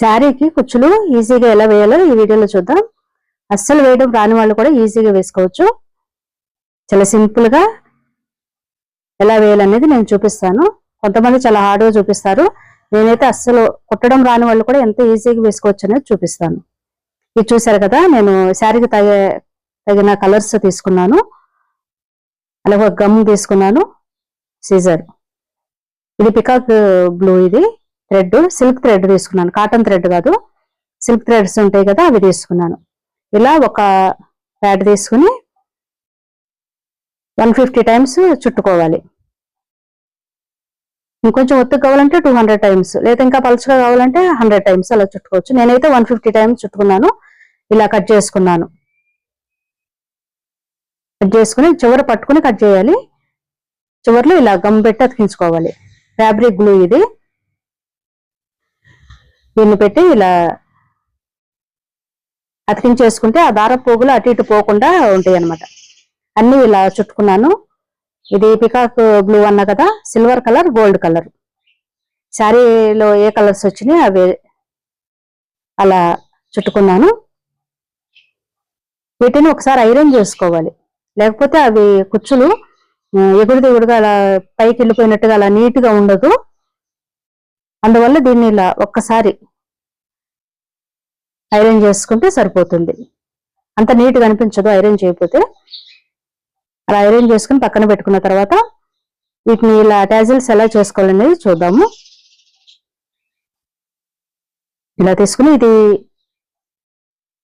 శారీకి కుచ్చులు ఈజీగా ఎలా వేయాలో ఈ వీడియోలో చూద్దాం. అస్సలు వేయడం రాని వాళ్ళు కూడా ఈజీగా వేసుకోవచ్చు. చాలా సింపుల్గా ఎలా వేయాలనేది నేను చూపిస్తాను. కొంతమంది చాలా హార్డ్గా చూపిస్తారు. నేనైతే అస్సలు కుట్టడం రాని వాళ్ళు కూడా ఎంత ఈజీగా వేసుకోవచ్చు అనేది చూపిస్తాను. ఇది చూసారు కదా నేను శారీకి తగ తగిన కలర్స్ తీసుకున్నాను. అలాగే ఒక గమ్ తీసుకున్నాను. సీజర్. ఇది పికాక్ బ్లూ ఇది. థ్రెడ్ సిల్క్ థ్రెడ్ తీసుకున్నాను. కాటన్ థ్రెడ్ కాదు. సిల్క్ థ్రెడ్స్ ఉంటాయి కదా అవి తీసుకున్నాను. ఇలా ఒక ప్యాడ్ తీసుకుని వన్ ఫిఫ్టీ టైమ్స్ చుట్టుకోవాలి. ఇంకొంచెం ఒత్తుకు కావాలంటే టూ హండ్రెడ్ టైమ్స్. లేదా ఇంకా పలుచగా కావాలంటే హండ్రెడ్ టైమ్స్ అలా చుట్టుకోవచ్చు. నేనైతే వన్ ఫిఫ్టీ టైమ్స్ చుట్టుకున్నాను. ఇలా కట్ చేసుకున్నాను. కట్ చేసుకుని చివర పట్టుకుని కట్ చేయాలి. చివరిలో ఇలా గమ్ పెట్టి అతికించుకోవాలి. ఫ్యాబ్రిక్ గ్లూ ఇది. దీన్ని పెట్టి ఇలా అతికించేసుకుంటే ఆ దార పోగులు అటు ఇటు పోకుండా ఉంటాయి అన్నమాట అన్ని ఇలా చుట్టుకున్నాను. ఇది పికాక్ బ్లూ అన్న కదా సిల్వర్ కలర్ గోల్డ్ కలర్. శారీలో ఏ కలర్స్ వచ్చినాయి అవి అలా చుట్టుకున్నాను. వీటిని ఒకసారి ఐరన్ చేసుకోవాలి. లేకపోతే అవి కుచ్చులు ఆ, ఎగుడు దిగుడుగా అలా పైకి వెళ్ళిపోయినట్టుగా అలా నీట్గా ఉండదు. అందువల్ల దీన్ని ఇలా ఒక్కసారి ఐరన్ చేసుకుంటే సరిపోతుంది. అంత నీట్గా అనిపించదు ఐరన్ చేయకపోతే. అలా ఐరన్ చేసుకుని పక్కన పెట్టుకున్న తర్వాత వీటిని ఇలా అటాజిల్స్ ఎలా చేసుకోవాలనేది చూద్దాము. ఇలా తీసుకుని ఇది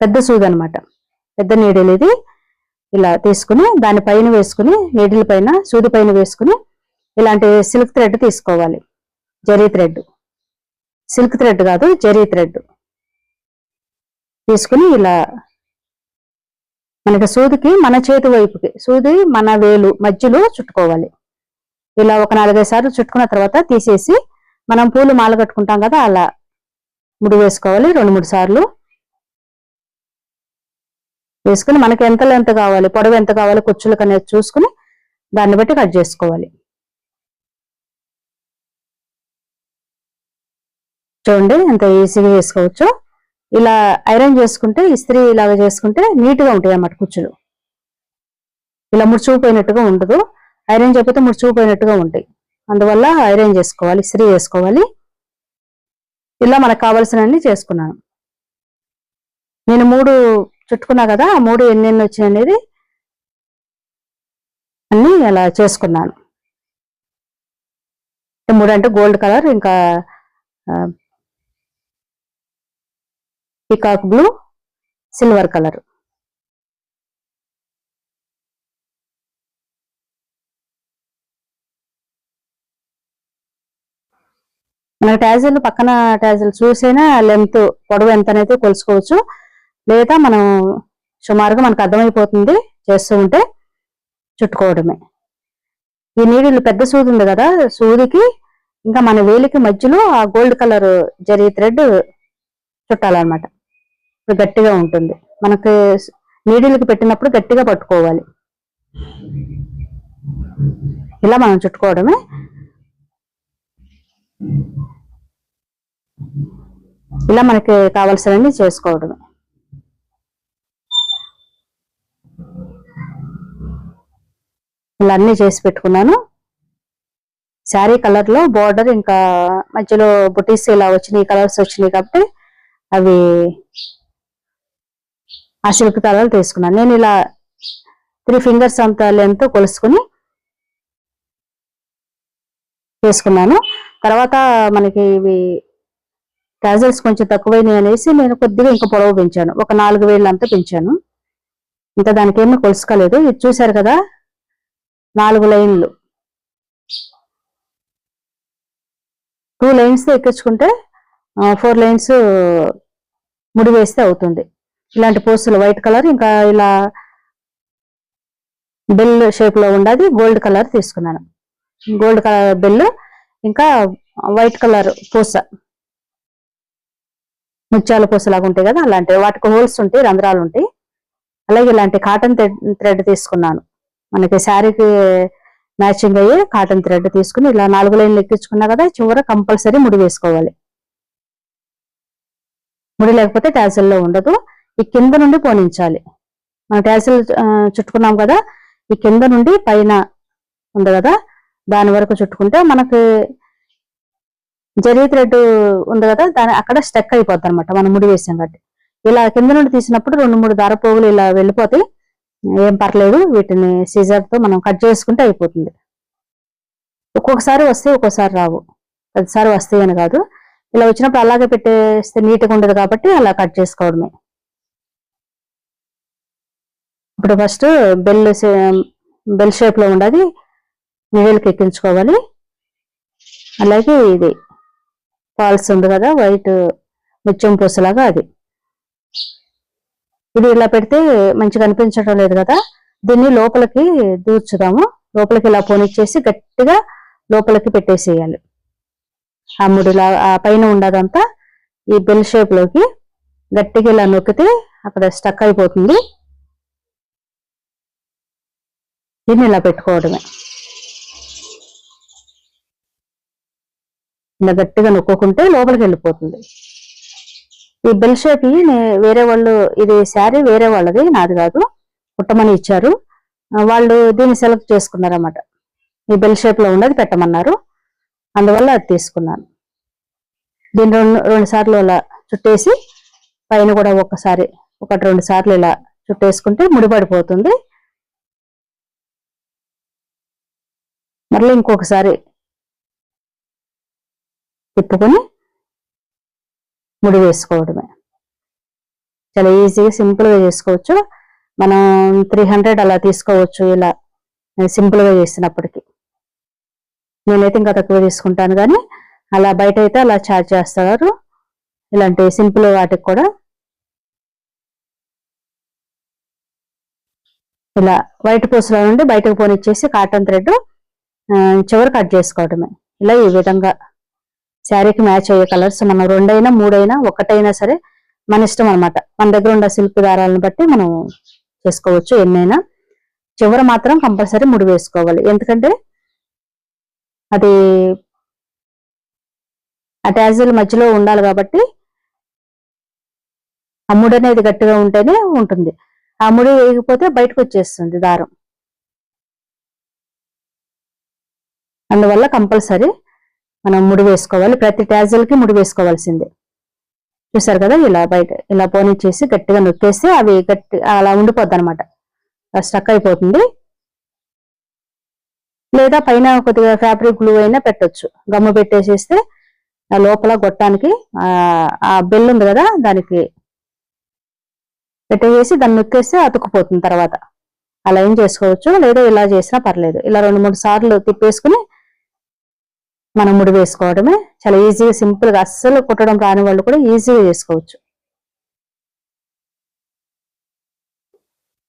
పెద్ద సూది అనమాట పెద్ద నీడిల్ ఇది. ఇలా తీసుకుని దాని పైన వేసుకుని నీడిల్ పైన సూది పైన వేసుకుని ఇలాంటి సిల్క్ థ్రెడ్ తీసుకోవాలి. జరీ థ్రెడ్ సిల్క్ థ్రెడ్ కాదు జరీ థ్రెడ్ తీసుకుని ఇలా మనకి సూదికి మన చేతి వైపుకి సూది మన వేలు మధ్యలో చుట్టుకోవాలి. ఇలా ఒక నాలుగైదు సార్లు చుట్టుకున్న తర్వాత తీసేసి మనం పూలు మాల కట్టుకుంటాం కదా అలా ముడి వేసుకోవాలి రెండు మూడు సార్లు. వేసుకుని మనకి ఎంత లెంత్ కావాలి పొడవు ఎంత కావాలి కుచ్చులకు అనేది చూసుకుని దాన్ని బట్టి కట్ చేసుకోవాలి. చూడండి ఎంత ఈజీగా వేసుకోవచ్చు. ఇలా ఐరన్ చేసుకుంటే ఇస్త్రీ ఇలాగా చేసుకుంటే నీట్గా ఉంటాయి అన్నమాట కుచ్చులు. ఇలా ముడుచుకుపోయినట్టుగా ఉండదు. ఐరన్ చేయకపోతే ముడుచుకుపోయినట్టుగా ఉంటాయి. అందువల్ల ఐరన్ చేసుకోవాలి ఇస్త్రీ చేసుకోవాలి. ఇలా మనకు కావాల్సినవన్నీ చేసుకున్నాను. నేను మూడు చుట్టుకున్నా కదా ఆ మూడు ఎన్నెన్ని వచ్చాయి అనేది అన్ని అలా చేసుకున్నాను. మూడు అంటే గోల్డ్ కలర్ ఇంకా పికాక్ బ్లూ సిల్వర్ కలర్ మన ట్యాజిల్ పక్కన ట్యాజిల్ చూసైనా లెంత్ పొడవు ఎంత అనేది కొలుసుకోవచ్చు లేదా మనం సుమారుగా మనకు అర్థమైపోతుంది చేస్తూ ఉంటే చుట్టుకోవడమే. ఈ నీడిల్ పెద్ద సూది ఉంది కదా సూదికి ఇంకా మన వేలికి మధ్యలో ఆ గోల్డ్ కలర్ జరిగే థ్రెడ్ చుట్టాలన్నమాట. ఇప్పుడు గట్టిగా ఉంటుంది. మనకి నీడిల్కి పెట్టినప్పుడు గట్టిగా పట్టుకోవాలి. ఇలా మనం చుట్టుకోవడమే. ఇలా మనకి కావాల్సినవన్నీ చేసుకోవడమే. ఇలా అన్ని చేసి పెట్టుకున్నాను. శారీ కలర్లో బార్డర్ ఇంకా మధ్యలో బుటీస్ ఇలా వచ్చినాయి కలర్స్ వచ్చినాయి కాబట్టి అవి ఆ సిల్క్ కలర్ తీసుకున్నాను. నేను ఇలా త్రీ ఫింగర్స్ అంత లెంత్ కొలుసుకుని వేసుకున్నాను తర్వాత మనకి ఇవి టాజల్స్ కొంచెం తక్కువైనాయి అనేసి నేను కొద్దిగా ఇంకా పొడవు పెంచాను. ఒక నాలుగు వేలు అంతా పెంచాను. ఇంకా దానికి ఏమీ కొలుసుకోలేదు. ఇది చూశారు కదా నాలుగు లైన్లు. టూ లైన్స్ ఎక్కించుకుంటే ఫోర్ లైన్స్ ముడి వేస్తే అవుతుంది. ఇలాంటి పోస్టులు వైట్ కలర్ ఇంకా ఇలా బెల్ షేప్లో ఉండదు గోల్డ్ కలర్ తీసుకున్నాను. గోల్డ్ కలర్ బెల్ ఇంకా వైట్ కలర్ పూస ముత్యాల పూస లాగా ఉంటాయి కదా అలాంటి వాటికి హోల్స్ ఉంటాయి రంధ్రాలు ఉంటాయి. అలాగే ఇలాంటి కాటన్ థ్రెడ్ తీసుకున్నాను. మనకి శారీకి మ్యాచింగ్ అయ్యి కాటన్ థ్రెడ్ తీసుకుని ఇలా నాలుగు లైన్లు ఎక్కించుకున్నా కదా చివర కంపల్సరీ ముడి వేసుకోవాలి. ముడి లేకపోతే ట్యాసిల్లో ఉండదు. ఈ కింద నుండి పోనించాలి. మనం ట్యాసిల్ చుట్టుకున్నాం కదా ఈ కింద నుండి పైన ఉంది కదా దాని వరకు చుట్టుకుంటే మనకి జరీ థ్రెడ్ ఉంది కదా దాని అక్కడ స్టెక్ అయిపోద్ది అనమాట మనం ముడి వేసాం కాబట్టి. ఇలా కింద నుండి తీసినప్పుడు రెండు మూడు దారపోగులు ఇలా వెళ్ళిపోతాయి ఏం పర్లేదు వీటిని సీజర్తో మనం కట్ చేసుకుంటే అయిపోతుంది. ఒక్కొక్కసారి వస్తే ఒక్కోసారి రావు. ప్రతిసారి వస్తాయి అని కాదు. ఇలా వచ్చినప్పుడు అలాగే పెట్టేస్తే నీట్గా ఉండదు కాబట్టి అలా కట్ చేసుకోవడమే. ఇప్పుడు ఫస్ట్ బెల్ బెల్ షేప్లో ఉండదు. నీళ్ళకి ఎక్కించుకోవాలి. అలాగే ఇది ఫాల్స్ ఉంది కదా వైట్ ముత్యం పూసలాగా అది. ఇది ఇలా పెడితే మంచిగా అనిపించడం లేదు కదా. దీన్ని లోపలికి దూర్చుదాము. లోపలికి ఇలా పోనిచ్చేసి గట్టిగా లోపలికి పెట్టేసేయాలి. ఆ ముడిలా ఆ పైన ఉండదంతా ఈ బెల్ షేప్లోకి గట్టిగా ఇలా నొక్కితే అక్కడ స్టక్ అయిపోతుంది. దీన్ని ఇలా పెట్టుకోవడమే. ఇలా గట్టిగా నొక్కుంటే లోపలికి వెళ్ళిపోతుంది. ఈ బెల్ షేప్ వేరే వాళ్ళు ఇది శారీ వేరే వాళ్ళది నాది కాదు కుట్టమని ఇచ్చారు. వాళ్ళు దీన్ని సెలెక్ట్ చేసుకున్నారన్నమాట. ఈ బెల్ షేప్లో ఉన్నది పెట్టమన్నారు. అందువల్ల అది తీసుకున్నాను. దీన్ని రెండు రెండు సార్లు ఇలా చుట్టేసి పైన కూడా ఒక్కసారి ఒకటి రెండు సార్లు ఇలా చుట్టేసుకుంటే ముడిపడిపోతుంది. మళ్ళీ ఇంకొకసారి తిప్పుకొని ముడి వేసుకోవడమే. చాలా ఈజీగా సింపుల్గా చేసుకోవచ్చు. మనం త్రీ హండ్రెడ్ అలా తీసుకోవచ్చు ఇలా సింపుల్గా చేసినప్పటికీ. నేనైతే ఇంకా తక్కువ తీసుకుంటాను కానీ అలా బయట అయితే అలా ఛార్జ్ చేస్తారు. ఇలాంటి సింపుల్ వాటికి కూడా ఇలా వైట్ పూసలో నుండి బయటకు పోనిచ్చేసి కాటన్ థ్రెడ్ చివరి కట్ చేసుకోవడమే. ఇలా ఈ విధంగా శారీకి మ్యాచ్ అయ్యే కలర్స్ మనం రెండైనా మూడైనా ఒకటైనా సరే మన ఇష్టం అనమాట మన దగ్గర ఉన్న సిల్క్ దారాలను బట్టి మనం చేసుకోవచ్చు ఎన్నైనా. చివర మాత్రం కంపల్సరీ ముడి వేసుకోవాలి. ఎందుకంటే అది ఆ మధ్యలో ఉండాలి కాబట్టి ఆ ముడి అనేది గట్టిగా ఉంటేనే ఉంటుంది. ఆ ముడి వేయకపోతే బయటకు వచ్చేస్తుంది దారం. అందువల్ల కంపల్సరీ మనం ముడి వేసుకోవాలి. ప్రతి ట్యాజిల్కి ముడి వేసుకోవాల్సిందే. చూసారు కదా ఇలా బయట ఇలా పోనిచ్చేసి గట్టిగా నొక్కేస్తే అవి గట్టి అలా ఉండిపోద్ది అనమాట స్టక్ అయిపోతుంది. లేదా పైన కొద్దిగా ఫ్యాబ్రిక్ గ్లూ అయినా పెట్టొచ్చు. గమ్ము పెట్టేసేస్తే ఆ లోపల గొట్టానికి ఆ ఆ బెల్ ఉంది కదా దానికి పెట్టేసి దాన్ని నొక్కేస్తే అతుక్కుపోతుంది తర్వాత. అలా ఏం చేసుకోవచ్చు? లేదా ఇలా చేసినా పర్లేదు. ఇలా రెండు మూడు సార్లు తిప్పేసుకుని మనం ముడి వేసుకోవడమే చాలా ఈజీగా సింపుల్గా అస్సలు కుట్టడం రాని వాళ్ళు కూడా ఈజీగా చేసుకోవచ్చు.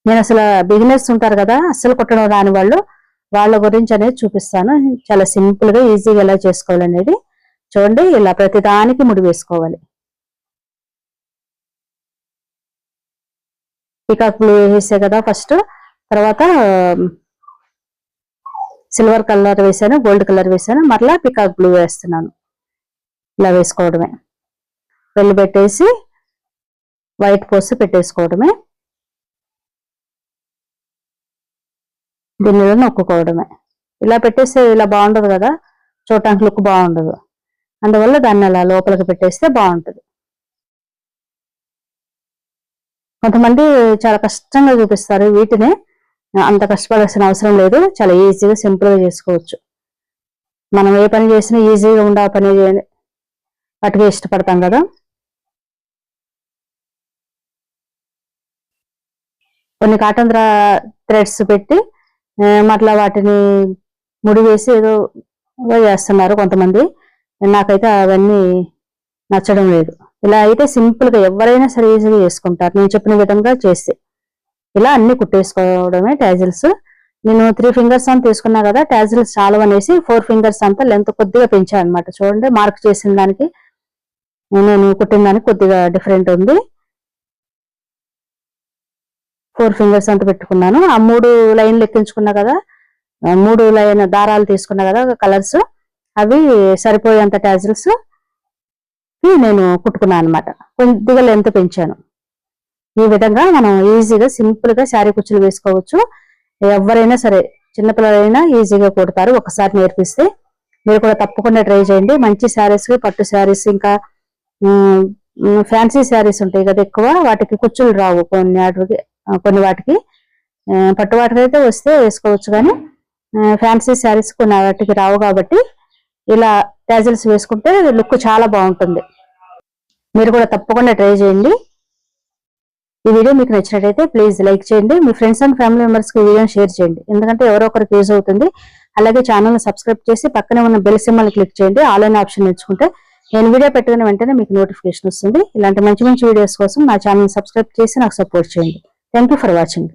నేను అసలు బిగినర్స్ ఉంటారు కదా అస్సలు కుట్టడం రాని వాళ్ళు వాళ్ళ గురించి అనేది చూపిస్తాను. చాలా సింపుల్గా ఈజీగా ఎలా చేసుకోవాలనేది చూడండి. ఇలా ప్రతి దానికి ముడి వేసుకోవాలి. పికాక్ బ్లూ వేసే కదా ఫస్ట్ తర్వాత సిల్వర్ కలర్ వేసాను గోల్డ్ కలర్ వేసాను మరలా పికాక్ బ్లూ వేస్తున్నాను. ఇలా వేసుకోవడమే. వెళ్ళి పెట్టేసి వైట్ పోసి పెట్టేసుకోవడమే. దీనిలో నొక్కుకోవడమే. ఇలా పెట్టేస్తే ఇలా బాగుండదు కదా? చూడటానికి లుక్ బాగుండదు. అందువల్ల దాన్ని అలా లోపలికి పెట్టేస్తే బాగుంటుంది. కొంతమంది చాలా కష్టంగా చూపిస్తారు వీటిని. అంత కష్టపడాల్సిన అవసరం లేదు. చాలా ఈజీగా సింపుల్గా చేసుకోవచ్చు. మనం ఏ పని చేసినా ఈజీగా ఉండే ఆ పని అటుగా ఇష్టపడతాం కదా. కొన్ని కాటన్ థ్రెడ్స్ పెట్టి ఆ, వాటిని ముడి వేసి ఏదో చేస్తున్నారు కొంతమంది. నాకైతే అవన్నీ నచ్చడం లేదు. ఇలా అయితే సింపుల్గా ఎవరైనా సరే ఈజీగా చేసుకుంటారు. నేను చెప్పిన విధంగా చేస్తే. ఇలా అన్ని కుట్టేసుకోవడమే ట్యాజిల్స్. నేను త్రీ ఫింగర్స్ అని తీసుకున్నా కదా ట్యాజిల్స్ చాలా అనేసి ఫోర్ ఫింగర్స్ అంతా లెంత్ కొద్దిగా పెంచాను అనమాట చూడండి మార్క్ చేసిన దానికి నేను కుట్టిన దానికి కొద్దిగా డిఫరెంట్ ఉంది. ఫోర్ ఫింగర్స్ అంతా పెట్టుకున్నాను. ఆ మూడు లైన్లు ఎక్కించుకున్నా కదా మూడు లైన్ దారాలు తీసుకున్నా కదా కలర్స్ అవి సరిపోయేంత ట్యాజిల్స్ నేను కుట్టుకున్నాను అనమాట కొద్దిగా లెంత్ పెంచాను. ఈ విధంగా మనం ఈజీగా సింపుల్గా శారీ కుచ్చులు వేసుకోవచ్చు. ఎవరైనా సరే చిన్నపిల్లలైనా ఈజీగా కుడతారు. ఒకసారి నేర్పిస్తే మీరు కూడా తప్పకుండా ట్రై చేయండి. మంచి శారీస్ పట్టు శారీస్ ఇంకా ఫ్యాన్సీ శారీస్ ఉంటాయి కదా ఎక్కువ. వాటికి కుచ్చులు రావు కొన్ని వాటికి కొన్ని వాటికి. పట్టు వాటికి అయితే వస్తే వేసుకోవచ్చు కానీ ఫ్యాన్సీ శారీస్ కొన్ని వాటికి రావు కాబట్టి ఇలా ట్యాజిల్స్ వేసుకుంటే లుక్ చాలా బాగుంటుంది. మీరు కూడా తప్పకుండా ట్రై చేయండి. ఈ వీడియో మీకు నచ్చినట్టయితే ప్లీజ్ లైక్ చేయండి. మీ ఫ్రెండ్స్ అండ్ ఫ్యామిలీ మెంబర్స్కి వీడియోని షేర్ చేయండి. ఎందుకంటే ఎవరో ఒకరికి యూజ్ అవుతుంది. అలాగే ఛానల్ సబ్స్క్రైబ్ చేసి పక్కనే ఉన్న బెల్ సింబల్ క్లిక్ చేయండి. ఆన్లైన్ ఆప్షన్ ఎంచుకుంటే నేను వీడియో పెట్టిన వెంటనే మీకు నోటిఫికేషన్ వస్తుంది. ఇలాంటి మంచి మంచి వీడియోస్ కోసం నా ఛానల్ సబ్స్క్రైబ్ చేసి నాకు సపోర్ట్ చేయండి. Thank for watching